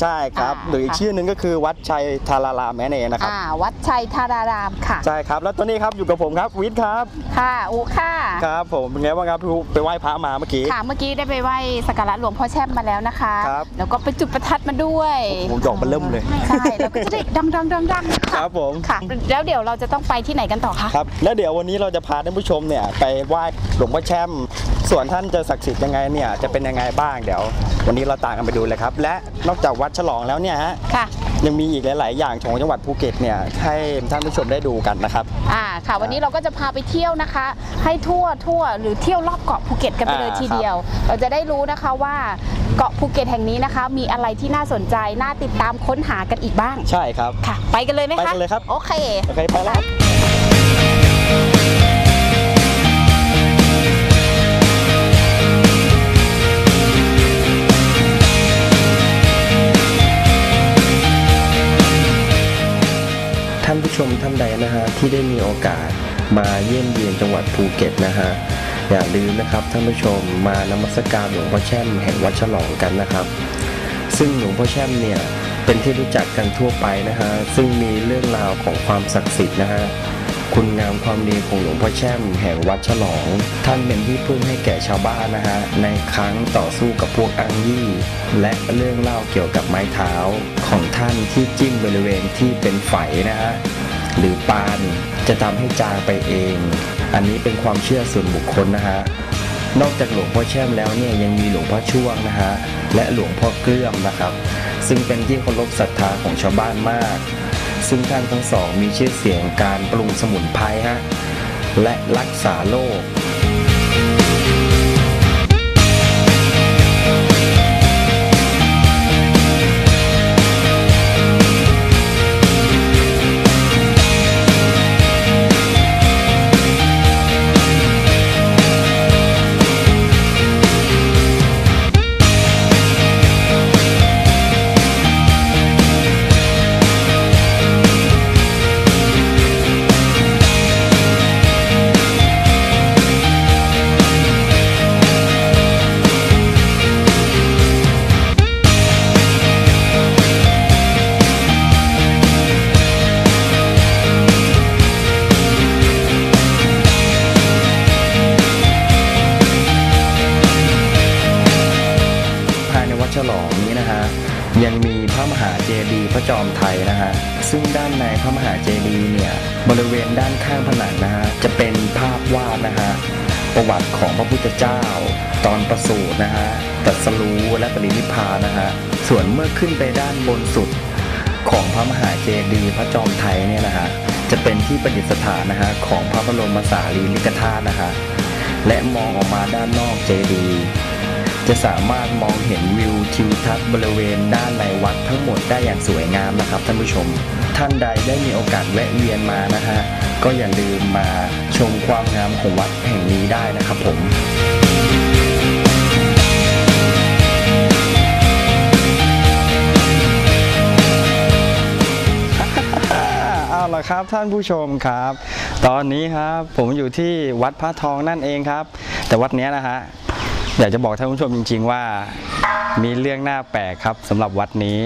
ใช่ครับ หรืออีกค่ะชื่อหนึ่งก็คือวัดชัยธารารามนั่นเองนะครับอ่าวัดชัยธารารามค่ะ ใช่ครับ แล้วตอนนี้ครับอยู่กับผมครับวิทย์ครับค่ะอุค่ะครับผมเป็นไงบ้างครับพี่ไปไหว้พระมาเมื่อกี้ค่ะเมื่อกี้ได้ไปไหว้สักการะหลวงพ่อแช่มมาแล้วนะคะครับแล้วก็ไปจุดประทัดมาด้วยผมดอกมันเริ่มเลยใช่แล้วก็จะได้ดังดังดังดังๆๆๆคค่ะรับผมค่ะ แล้วเดี๋ยวเราจะต้องไปที่ไหนกันต่อคะครับแล้วเดี๋ยววันนี้เราจะพาท่านผู้ชมเนี่ยไปไหว้หลวงพ่อแช่มส่วนท่านจะศักดิ์สิทธิ์ยังไงเนี่ยจะเป็นยังไงบ้างเดี๋ยว วันนี้เราตามกันไปดูเลยครับและนอกจากวัดฉลองแล้วเนี่ยฮะค่ะยังมีอีกหลาย ๆ อย่างของจังหวัดภูเก็ตเนี่ยให้ท่านผู้ชมได้ดูกันนะครับ อ่าค่ะ วันนี้เราก็จะพาไปเที่ยวนะคะ ให้ทั่วทั่วหรือเที่ยวรอบเกาะภูเก็ตกันไปเลยอ่าทีเดียว เราจะได้รู้นะคะว่าเกาะภูเก็ตแห่งนี้นะคะ มีอะไรที่น่าสนใจน่าติดตามค้นหากันอีกบ้าง ใช่ครับ ค่ะ ไปกันเลยไหมคะ ไปกันเลยครับ โอเค โอเค ไปแล้ว ที่ได้มีโอกาสมาเยี่ยมเยียนจังหวัดภูเก็ตนะฮะอย่าลืมนะครับท่านผู้ชมมานมัสการหลวงพ่อแช่มแห่งวัดฉลองกันนะครับ ซึ่งหลวงพ่อแช่มเนี่ยเป็นที่รู้จักกันทั่วไปนะฮะซึ่งมีเรื่องราวของความศักดิ์สิทธิ์นะฮะคุณงามความดีของหลวงพ่อแช่มแห่งวัดฉลอง ท่านเป็นที่พึ่งให้แก่ชาวบ้านนะฮะในครั้งต่อสู้กับพวกอังยี่ และเรื่องเล่าเกี่ยวกับไม้เท้าของท่านที่จิ้มบริเวณที่เป็นไฝนะฮะ หรือปาน จะทำให้จางไปเอง อันนี้เป็นความเชื่อส่วนบุคคลนะฮะนอกจากหลวงพ่อแช่มแล้วเนี่ยยังมีหลวงพ่อช่วงนะฮะและหลวงพ่อเกลื้อมนะครับ ซึ่งเป็นที่เคารพศรัทธาของชาวบ้านมาก ซึ่งท่านทั้งสองมีชื่อเสียงการปรุงสมุนไพรฮะและรักษาโรค อมไทยนะฮะซึ่งด้านในพระมหาเจดีย์เนี่ยบริเวณด้านข้างผนังนะฮะจะเป็นภาพวาดนะฮะประวัติของพระพุทธเจ้า ตอนประสูตินะฮะตรัสรู้และปรินิพพานนะฮะส่วนเมื่อขึ้นไปด้านบนสุดของพระมหาเจดีย์พระจอมไทยเนี่ยนะฮะจะเป็นที่ประดิษฐานนะฮะของพระบรมสารีริกธาตุนะฮะและมองออกมาด้านนอกเจดีย์ จะสามารถมองเห็นวิวทิวทัศน์บริเวณด้านในวัดทั้งหมดได้อย่างสวยงามนะครับท่านผู้ชม ท่านใดได้มีโอกาสแวะเวียนมานะฮะก็อย่าลืมมาชมความงามของวัดแห่งนี้ได้นะครับผมเอาละครับท่านผู้ชมครับ ตอนนี้ครับผมอยู่ที่วัดพระทองนั่นเองครับ แต่วัดนี้นะฮะ อยากจะบอกท่านผู้ชมจริง ๆ ว่ามีเรื่องน่าแปลกครับสำหรับวัดนี้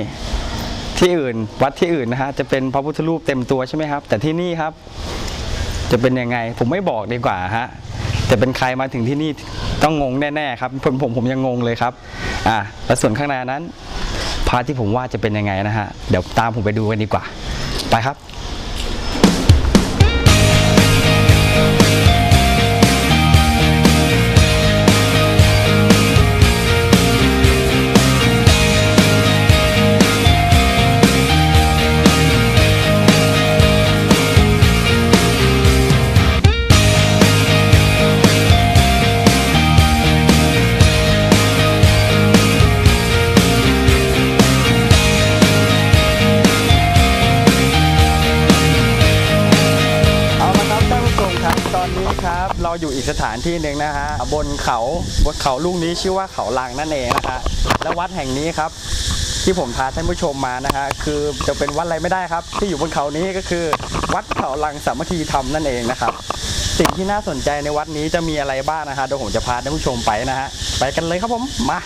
ที่อื่นวัดที่อื่นนะฮะจะเป็นพระพุทธรูปเต็มตัวใช่ไหมครับ แต่ที่นี่ครับ จะเป็นยังไง ผมไม่บอกดีกว่าฮะจะเป็นใครมาถึงที่นี่ต้องงงแน่ๆครับผมผมผมยังงงเลยครับอ่าแล้วส่วนข้างในนั้นพาร์ทที่ผมว่าจะเป็นยังไงนะฮะเดี๋ยวตามผมไปดูกันดีกว่า ไปครับ สถานที่หนึ่งนะฮะบนเขาบนเขาลูกนี้ชื่อว่าเขาลางนั่นเองนะฮะและวัดแห่งนี้ครับ ที่ผมพาท่านผู้ชมมานะฮะคือจะเป็นวัดอะไรไม่ได้ครับ ที่อยู่บนเขานี้ก็คือ วัดเขาลังสามัคคีธรรมนั่นเองนะครับ สิ่งที่น่าสนใจในวัดนี้จะมีอะไรบ้างนะฮะเดี๋ยวผมจะพาท่านผู้ชมไปนะฮะไปกันเลยครับผมมา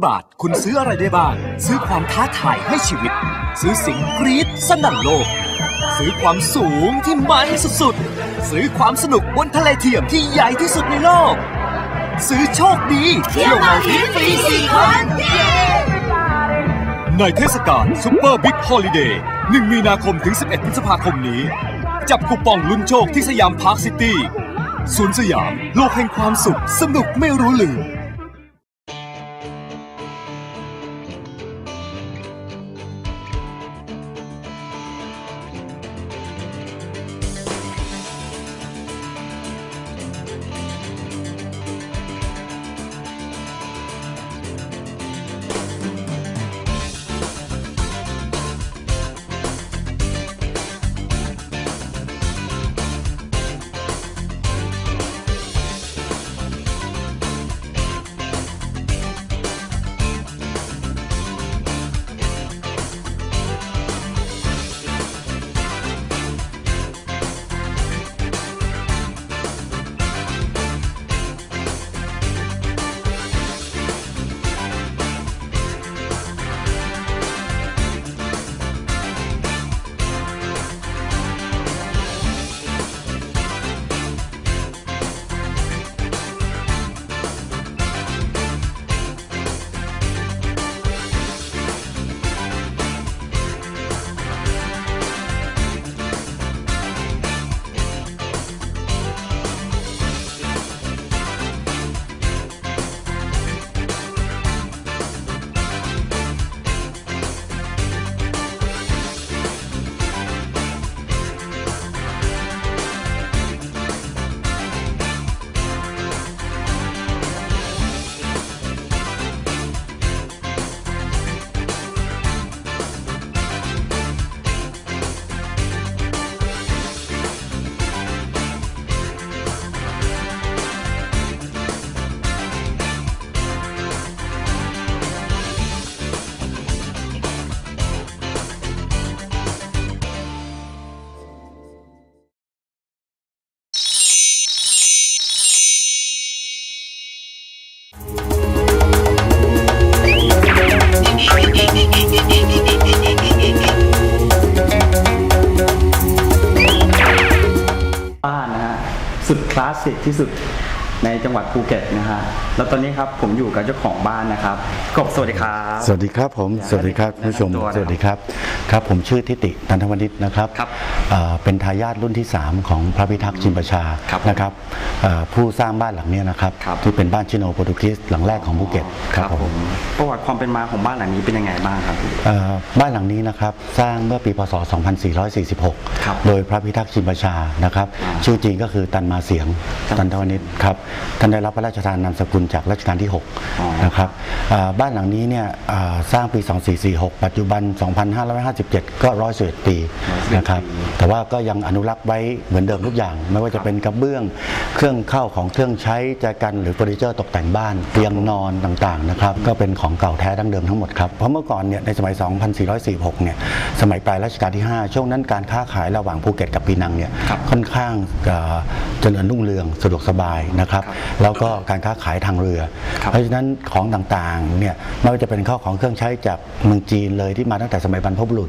500 บาท คุณซื้ออะไรได้บ้าง ซื้อความท้าทายให้ชีวิต ซื้อสิ่งกรี๊ดสนั่นโลก ซื้อความสูงที่มันสุดๆ ซื้อความสนุกบนทะเลเทียมที่ใหญ่ที่สุดในโลก ซื้อโชคดีเที่ยวมาทิฟรีสี่คนในเทศกาลซุปเปอร์บิ๊กฮอลิเดย์1มีนาคมถึง 11 พฤษภาคมนี้ จับคูปองลุ้นโชคที่สยามพาร์คซิตี้ ศูนย์สยาม โลกแห่งความสุข สนุกไม่รู้ลืม ที่สุดใน จังหวัดภูเก็ตนะฮะแล้วตอนนี้ครับผมอยู่กับเจ้าของบ้านนะครับกบสวัสดีครับสวัสดีครับผมสวัสดีครับผู้ชมแนะนำตัวนะครับสวัสดีครับครับผมชื่อทิติตันทวณิชนะครับครับเอ่อเป็นทายาทรุ่นที่ 3 ของพระพิทักษ์ชินประชาครับนะครับเอ่อผู้สร้างบ้านหลังเนี้ยนะครับครับที่เป็นบ้านชิโนโปรตุเกสหลังแรกของภูเก็ตครับผมประวัติความเป็นมาของบ้านหลังนี้เป็นยังไงบ้างครับเอ่อบ้านหลังนี้นะครับสร้างเมื่อปีพศ 2446ครับโดยพระพิทักษ์ชินประชานะครับอ่าชื่อจริงก็คือตันมาเสียงครับตันทวณิชครับท่านได้รับพระราชทานนามสกุลจากรัชกาลที่อ๋อ6นะครับเอ่อบ้านหลังนี้เนี่ยเอ่อสร้างปี 2446 ปัจจุบัน 2557 ก็111ปีนะครับแต่ว่าก็ยังอนุรักษ์ไว้เหมือนเดิมทุกอย่าง ไม่ว่าจะเป็นกระเบื้องเครื่องเข้าของเครื่องใช้แจกันหรือเฟอร์นิเจอร์ตกแต่งบ้านเตียงนอนต่างๆนะครับก็เป็นของเก่าแท้ดั้งเดิมทั้งหมดครับเพราะเมื่อก่อนเนี่ยในสมัย 2446 เนี่ยสมัยปลายรัชกาลที่ 5 ช่วงนั้นการค้าขายระหว่างภูเก็ตกับปีนังเนี่ยครับค่อนข้างเอ่อเจริญรุ่งเรืองสะดวกสบายนะครับแล้วก็การค้าขายทางเรือครับเพราะฉะนั้นของต่างๆเนี่ยไม่ว่าจะเป็นข้าวของเครื่องใช้จากเมืองจีนเลยที่มาตั้งแต่สมัยบรรพบุรุษ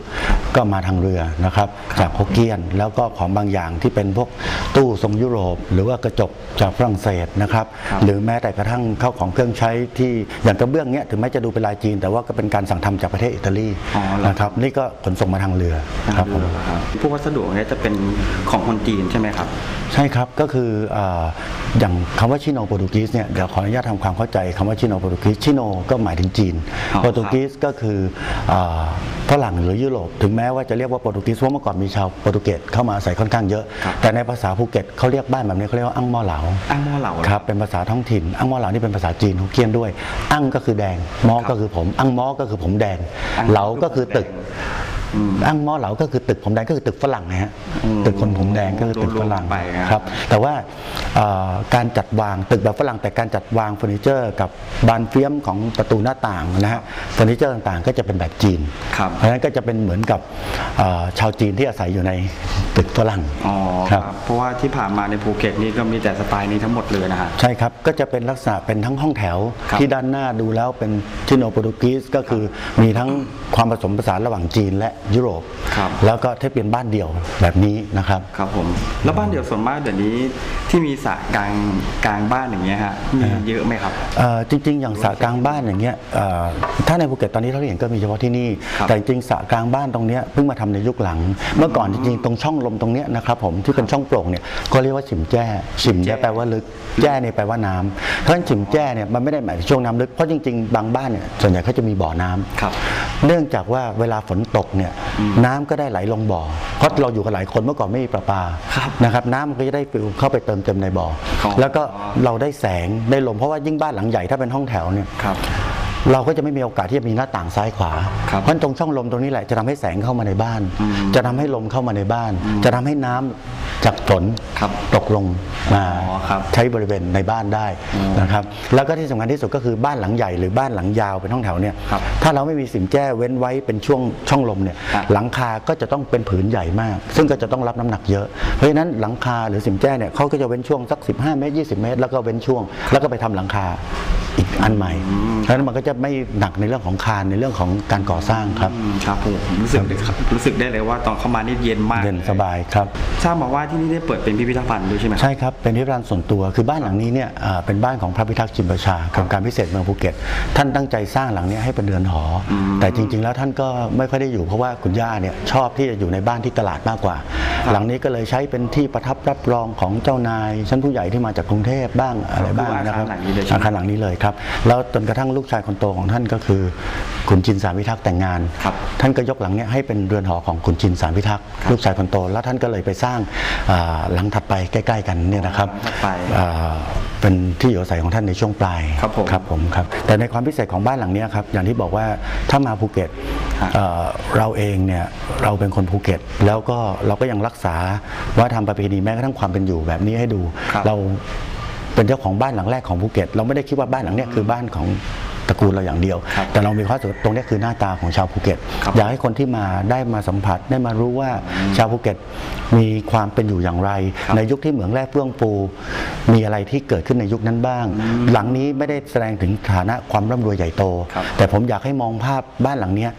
ก็มาทางเรือนะครับจากฮกเกี้ยนแล้วก็ของบางอย่างที่เป็นพวกตู้ทรงยุโรป หรือว่ากระจกจากฝรั่งเศสนะครับครับหรือแม้แต่กระทั่งข้าวของเครื่องใช้ที่อย่างกระเบื้องเนี้ยถึงแม้จะดูเป็นลายจีน แต่ว่าก็เป็นการสั่งทำจากประเทศอิตาลีอ๋อเหรอนะครับนี่ก็ขนส่งมาทางเรือครับผมพวกวัสดุเนี่ยจะเป็นของคนจีนใช่ไหมครับ ใช่ครับก็คืออาอย่างคำว่าชิโนโปรตุกีสเนี่ยเดี๋ยวขออนุญาตทำความเข้าใจคำว่าชิโนโปรตุกีสชิโนก็หมายถึงจีนอ๋อโปรตุกีสก็คืออาฝรั่งหรือยุโรปถึงแม้ว่าจะเรียกว่าโปรตุกีสเพราะเมื่อก่อนมีชาวโปรตุเกสเข้ามาอาศัยค่อนข้างเยอะครับแต่ในภาษาภูเก็ตเขาเรียกบ้านแบบนี้เขาเรียกว่าอั้งหม้อเหลาอ้างหม้อเหลาเหอครับเป็นภาษาท้องถิ่นอั้งหม้อเหลานี่เป็นภาษาจีนฮกเกี้ยนด้วย อั้งก็คือแดงม้อก็คือผมอั้งม้อก็คือผมแดงอั้งเหลาก็คือตึกแด อืมอังมอเหลาก็คือตึกผมแดงก็คือตึกฝรั่งนะฮะอืมตึกคนผมแดงก็คือตึกฝรั่งรวมๆไปนะครับแต่ว่าเอ่อการจัดวางตึกแบบฝรั่งแต่การจัดวางเฟอร์นิเจอร์กับบานเฟียมของประตูหน้าต่างนะฮะเฟอร์นิเจอร์ต่างๆ ก็จะเป็นแบบจีนครับเพราะฉะนั้นก็จะเป็นเหมือนกับเอ่อชาวจีนที่อาศัยอยู่ในตึกฝรั่งอ๋อครับครับเพราะว่าที่ผ่านมาในภูเก็ตนี่ก็มีแต่สไตล์นี้ทั้งหมดเลยนะฮะใช่ครับก็จะเป็นลักษณะเป็นทั้งห้องแถวครับที่ด้านหน้าดูแล้วเป็นชิโนโปรตุกีสก็คือมีทั้งความผสมผสานระหว่างจีนและยุโรป ครับ แล้วก็ที่เป็นบ้านเดี่ยวแบบนี้นะครับครับผมแล้วบ้านเดี่ยวส่วนมากเดี๋ยวนี้ที่มีสระกลางกลางบ้านอย่างเงี้ยฮะมีเยอะไหมครับเอ่อจริง ๆ อย่างสระกลางบ้านอย่างเงี้ยเอ่อถ้าในภูเก็ตตอนนี้เราเห็นก็มีเฉพาะที่นี่ครับแต่จริงๆสระกลางบ้านตรงเนี้ยเพิ่งมาทำในยุคหลัง เมื่อก่อนจริงๆตรงช่องลมตรงเนี้ยนะครับผมที่เป็นช่องโปร่งเนี่ยก็เรียกว่าฉิมแจ้ฉิมแจ้แปลว่าลึกแจ้เนี่ยแปลว่าน้ำเพราะฉะนั้นฉิมแจ้เนี่ยมันไม่ได้หมายถึงช่วงน้ำลึกเพราะจริงๆบางบ้านเนี่ยส่วนใหญ่เขาจะมีบ่อน้ำครับเนื่องจากว่าเวลาฝนตกเนี่ยน้ำก็ได้ไหลลงบ่อเพราะเราอยู่กันหลายคนเมื่อก่อนไม่มีประปาครับนะครับน้ำมันก็จะได้ฟิวเข้าไปเติมเต็มในบ่อครับแล้วก็เราได้แสงได้ลมเพราะว่ายิ่งบ้านหลังใหญ่ถ้าเป็นห้องแถวเนี่ยครับเราก็จะไม่มีโอกาสที่จะมีหน้าต่างซ้ายขวาครับเพราะฉะนั้นตรงช่องลมตรงนี้แหละจะทำให้แสงเข้ามาในบ้านอืมจะทำให้ลมเข้ามาในบ้าน จะทำให้น้ำ จากฝนครับตกลงมาอ๋อครับใช้บริเวณในบ้านได้อืมนะครับ แล้วก็ที่สำคัญที่สุดก็คือบ้านหลังใหญ่หรือบ้านหลังยาวเป็นห้องแถวเนี่ยครับถ้าเราไม่มีสิ่งแจ้เว้นไว้เป็นช่วงช่องลมเนี่ยครับหลังคาก็จะต้องเป็นผืนใหญ่มาก ซึ่งก็จะต้องรับน้ำหนักเยอะ เพราะฉะนั้นหลังคาหรือสิ่งแจ้เนี่ยเขาก็จะเว้นช่วงสัก 15 เมตร 20 เมตร แล้วก็เว้นช่วง แล้วก็ไปทำหลังคา อีกอันใหม่เพราะฉะนั้นมันก็จะไม่หนักในเรื่องของคานในเรื่องของการก่อสร้างครับอืมครับผมรู้สึกได้ครับรู้สึกได้เลยว่าตอนเข้ามานี่เย็นมากเย็นสบายครับทราบมาว่าที่นี่ได้เปิดเป็นพิพิธภัณฑ์ด้วยใช่ไหมครับใช่ครับเป็นพิพิธภัณฑ์ส่วนตัวคือบ้านหลังนี้เนี่ยอ่าเป็นบ้านของพระพิทักษ์จิมประชาโครงการพิเศษเมืองภูเก็ต ท่านตั้งใจสร้างหลังเนี้ให้เป็นเรือนหออมแต่จริง ๆ แล้วท่านก็ไม่ค่อยได้อยู่เพราะว่าคุณย่าเนี่ยชอบที่จะอยู่ในบ้านที่ตลาดมากกว่า หลังนี้ก็เลยใช้เป็นที่ประทับรับรองของเจ้านายชั้นผู้ใหญ่ที่มาจากกรุงเทพบ้างอะไรบ้างนะครับอาคารหลังนี้เลยใช่ไหมอาคารหลังนี้เลยครับแล้วจนกระทั่งลูกชายคนโตของท่านก็คือขุนจินสารพิทักษ์แต่งงานครับท่านก็ยกหลังเนี้ให้เป็นเรือนหอของขุนจินสารพิทักษ์ครับลูกชายคนโตแล้วท่านก็เลยไปสร้างอ่าหลังถัดไปใกล้ ๆ กันเนี่ยนะครับหลังถัดไปอ่าเป็นที่อยู่อาศัยของท่านในช่วงปลายครับผมครับผมครับแต่ในความพิเศษของบ้านหลังเนี้ยครับอย่างที่บอกว่าถ้ามาภูเก็ตครับเอ่อเราเองเนี่ยเราเป็นคนภูเก็ต แล้วก็เราก็ยังรักษาวัฒนธรรมประเพณีแม้กระทั่งความเป็นอยู่แบบนี้ให้ดูครับเรา เป็นเจ้าของบ้านหลังแรกของภูเก็ต เราไม่ได้คิดว่าบ้านหลังเนี้ยคือบ้านของตระกูลเราอย่างเดียวครับแต่เรามีความรู้สึกว่าตรงเนี้ยคือหน้าตาของชาวภูเก็ตครับอยากให้คนที่มาได้มาสัมผัสได้มารู้ว่าชาวภูเก็ตมีความเป็นอยู่อย่างไรครับในยุคที่เหมืองแร่เฟื่องฟูมีอะไรที่เกิดขึ้นในยุคนั้นบ้าง หลังนี้ไม่ได้แสดงถึงฐานะความร่ำรวยใหญ่โตครับแต่ผมอยากให้มองภาพบ้านหลังเนี้ย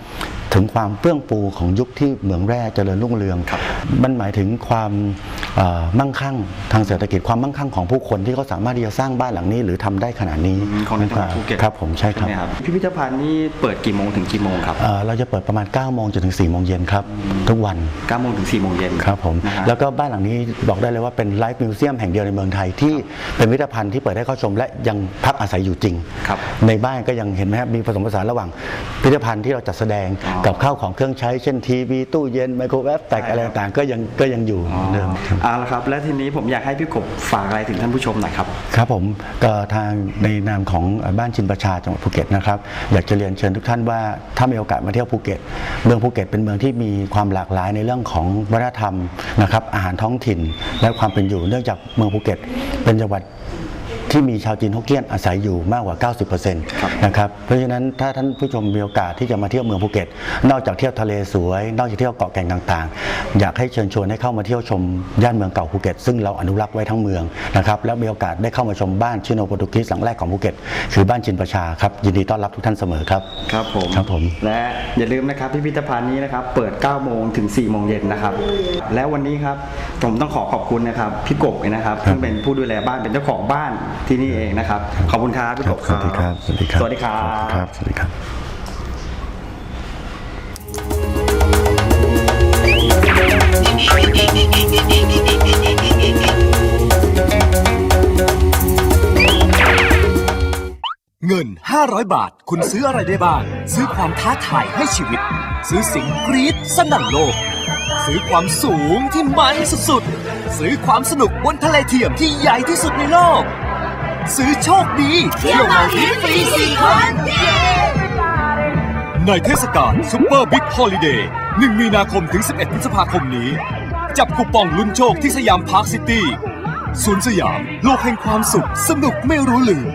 ถึงความเฟื่องฟูของยุคที่เหมืองแร่เจริญรุ่งเรืองครับมันหมายถึงความเอ่อ มั่งคั่งทางเศรษฐกิจความมั่งคั่งของผู้คนที่เขาสามารถที่จะสร้างบ้านหลังนี้ หรือทำได้ขนาดนี้อืมของในจังหวัดภูเก็ตครับผมใช่ครับไหมครับพิพิธภัณฑ์นี่เปิดกี่โมงถึงกี่โมงครับเอ่อเราจะเปิดประมาณ9โมงจนถึง4โมงเย็นครับทุกวัน9โมงถึง4โมงเย็นครับผมนะฮะแล้วก็บ้านหลังนี้บอกได้เลยว่าเป็นไลฟ์มิวเซียมแห่งเดียวในเมืองไทยที่เป็นพิพิธภัณฑ์ที่เปิดให้เข้าชมและยังพักอาศัยอยู่จริงครับในบ้านก็ยังเห็นไหมครับมีผสมผสานระหว่างพิพิธภัณฑ์ที่เราจัดแสดงอ๋อกับข้าวของเครื่องใช้เช่นทีวีตู้เย็นไมโครเวฟแตกอะไรต่างๆก็ยังก็ยังอยู่เหมือนเดิมครับเอาละครับและทีนี้ผมอยากให้พี่กบฝากอะไรถึงท่านผู้ชมหน่อยครับ ครับผมก็ทางในนามของบ้านชินประชาจังหวัดภูเก็ตนะครับอยากจะเรียนเชิญทุกท่านว่าถ้ามีโอกาสมาเที่ยวภูเก็ต เมืองภูเก็ตเป็นเมืองที่มีความหลากหลายในเรื่องของวัฒนธรรมนะครับอาหารท้องถิ่นและความเป็นอยู่เนื่องจากเมืองภูเก็ต เป็นจังหวัด ที่มีชาวจีนฮกเกี้ยนอาศัยอยู่มากกว่า 90%นะครับเพราะฉะนั้นถ้าท่านผู้ชมมีโอกาสที่จะมาเที่ยวเมืองภูเก็ต นอกจากเที่ยวทะเลสวย นอกจากเที่ยวเกาะแก่งต่างๆ อยากให้เชิญชวนให้เข้ามาเที่ยวชมย่านเมืองเก่าภูเก็ต ซึ่งเราอนุรักษ์ไว้ทั้งเมืองนะครับแล้วมีโอกาสได้เข้ามาชมบ้านชิโนโปรตุกีสหลังแรกของภูเก็ตคือบ้านจินประชาครับยินดีต้อนรับทุกท่านเสมอครับครับผมครับผม และอย่าลืมนะครับพิพิธภัณฑ์นี้นะครับเปิด 9 โมงถึง 4 โมงเย็นนะครับและวันนี้ครับผมต้องขอขอบคุณนะครับพี่กบนะครับซึ่งเป็นผู้ดูแลบ้านเป็นเจ้าของบ้านที่นี่เองนะครับ ขอบคุณครับพี่กบสวัสดีครับ สวัสดีครับ สวัสดีครับครับ สวัสดีครับเงิน 500 บาท คุณซื้ออะไรได้บ้าง ซื้อความท้าทายให้ชีวิต ซื้อเสิ่งกรี๊ดสนั่นโลก ซื้อความสูงที่มันสุดๆ ซื้อความสนุกบนทะเลเทียมที่ใหญ่ที่สุดในโลก ซื้อโชคดีเที่ยวมาทิฟรีสี่คนในเทศกาลซุปเปอร์บิ๊กฮอลิเดย์1มีนาคมถึง 11พฤษภาคมนี้ จับคูปองลุ้นโชคที่สยามพาร์คซิตี้ ศูนย์สยาม โลกแห่งความสุข สนุกไม่รู้ลืม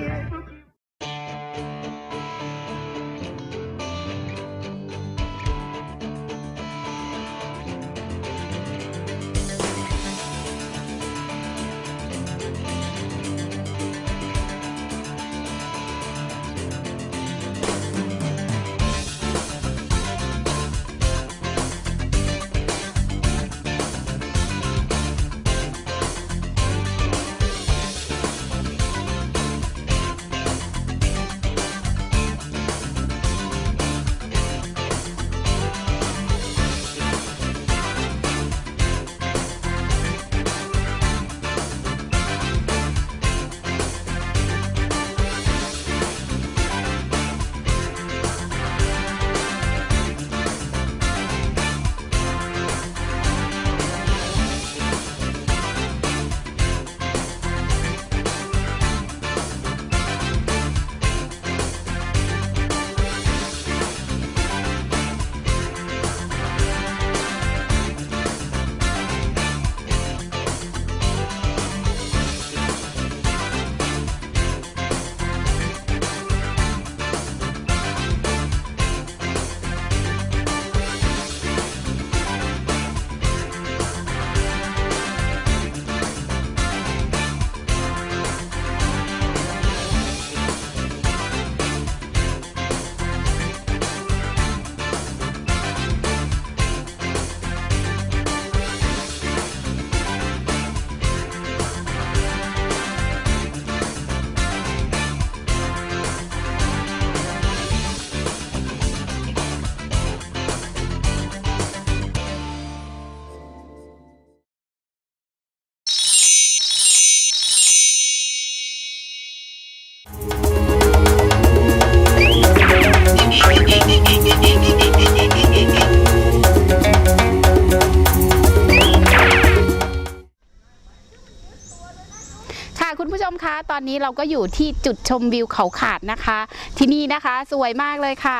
นี้เราก็อยู่ที่จุดชมวิวเขาขาดนะคะ ที่นี่นะคะสวยมากเลยค่ะ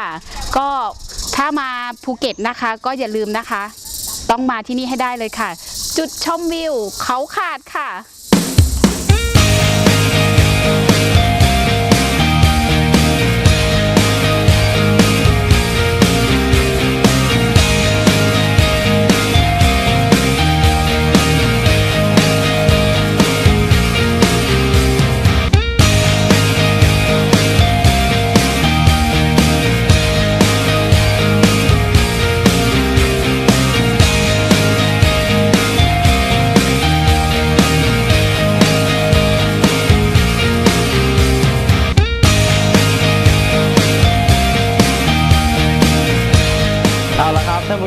ก็ถ้ามาภูเก็ตนะคะ ก็อย่าลืมนะคะ ต้องมาที่นี่ให้ได้เลยค่ะ จุดชมวิวเขาขาดค่ะ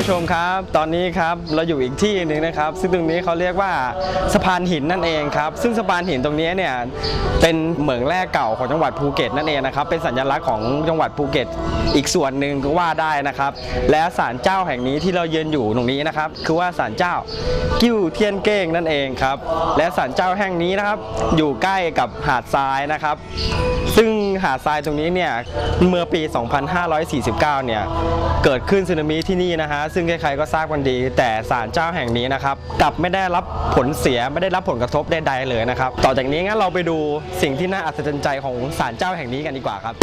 ผู้ชมครับ ตอนนี้ครับเราอยู่อีกที่หนึ่งนะครับ ซึ่งตรงนี้เขาเรียกว่าสะพานหินนั่นเองครับ ซึ่งสะพานหินตรงนี้เนี่ยเป็นเหมืองแร่เก่าของจังหวัดภูเก็ตนั่นเองนะครับ เป็นสัญลักษณ์ของจังหวัดภูเก็ต อีกส่วนหนึ่งก็ว่าได้นะครับ และศาลเจ้าแห่งนี้ที่เราเยือนอยู่ตรงนี้นะครับ คือว่าศาลเจ้ากิ้วเทียนเก้งนั่นเองครับ และศาลเจ้าแห่งนี้นะครับ อยู่ใกล้กับหาดทรายนะครับ ซึ่งหาดทรายตรงนี้เนี่ยเมื่อปี 2549 เนี่ยเกิดขึ้นสึนามิที่นี่นะฮะซึ่งใครๆก็ทราบกันดี แต่ศาลเจ้าแห่งนี้นะครับกลับไม่ได้รับผลเสียไม่ได้รับผลกระทบใดๆเลยนะครับ ต่อจากนี้งั้นเราไปดูสิ่งที่น่าอัศจรรย์ใจของศาลเจ้าแห่งนี้กันดีกว่าครับ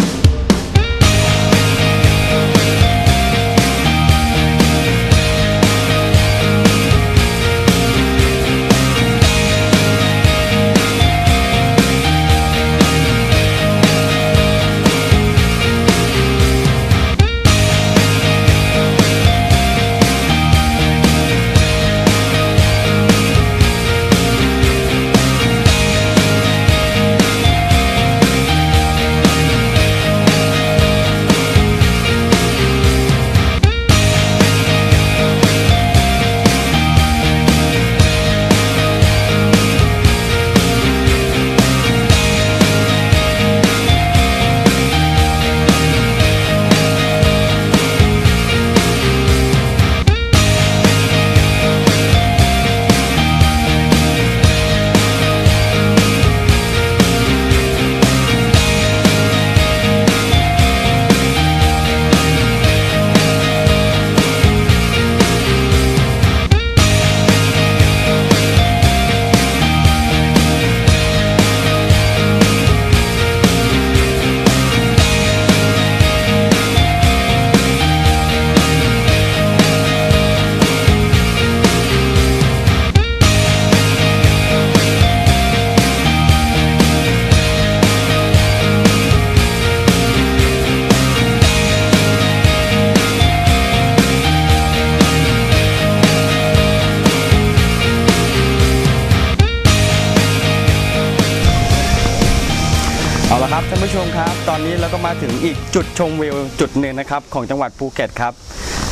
เอาละครับท่านผู้ชมครับ ตอนนี้เราก็มาถึงอีกจุดชมวิวจุดหนึ่งนะครับของจังหวัดภูเก็ตครับ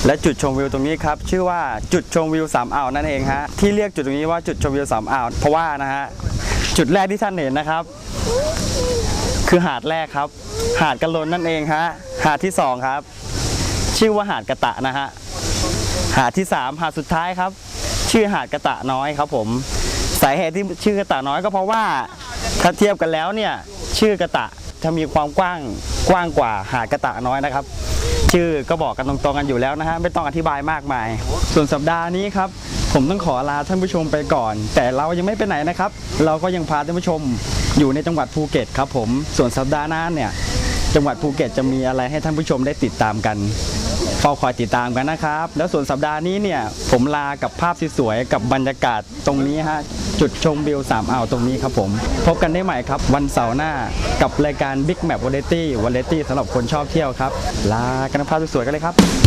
และจุดชมวิวตรงนี้ครับชื่อว่าจุดชมวิวสามอ่าวนั่นเองฮะที่เรียกจุดตรงนี้ว่าจุดชมวิวสามอ่าวเพราะว่านะฮะจุดแรกที่ท่านเห็นนะครับ คือหาดแรกครับ หาดกะลนนั่นเองฮะหาดที่สองครับ ชื่อว่าหาดกระตะนะฮะหาดที่สามหาดสุดท้ายครับ ชื่อหาดกระตะน้อยครับผมสาเหตุที่ชื่อกระตะน้อยก็เพราะว่าถ้าเทียบกันแล้วเนี่ย ชื่อกระตะจะมีความกว้างกว้างกว่าหาดกระตะน้อยนะครับ ชื่อก็บอกกันตรงๆกันอยู่แล้วนะฮะไม่ต้องอธิบายมากมาย ส่วนสัปดาห์นี้ครับ ผมต้องขอลาท่านผู้ชมไปก่อน แต่เรายังไม่ไปไหนนะครับ เราก็ยังพาท่านผู้ชมอยู่ในจังหวัดภูเก็ตครับผมส่วนสัปดาห์หน้าเนี่ยจังหวัดภูเก็ตจะมีอะไรให้ท่านผู้ชมได้ติดตามกัน เฝ้าคอยติดตามกันนะครับ แล้วส่วนสัปดาห์นี้เนี่ยผมลากับภาพสวยๆกับบรรยากาศตรงนี้ฮะจุดชมวิวสามอ่าวตรงนี้ครับผม พบกันได้ใหม่ครับ วันเสาร์หน้ากับรายการ Big Map Variety Variety สำหรับคนชอบเที่ยวครับ ลากันภาพสวยๆกันเลยครับ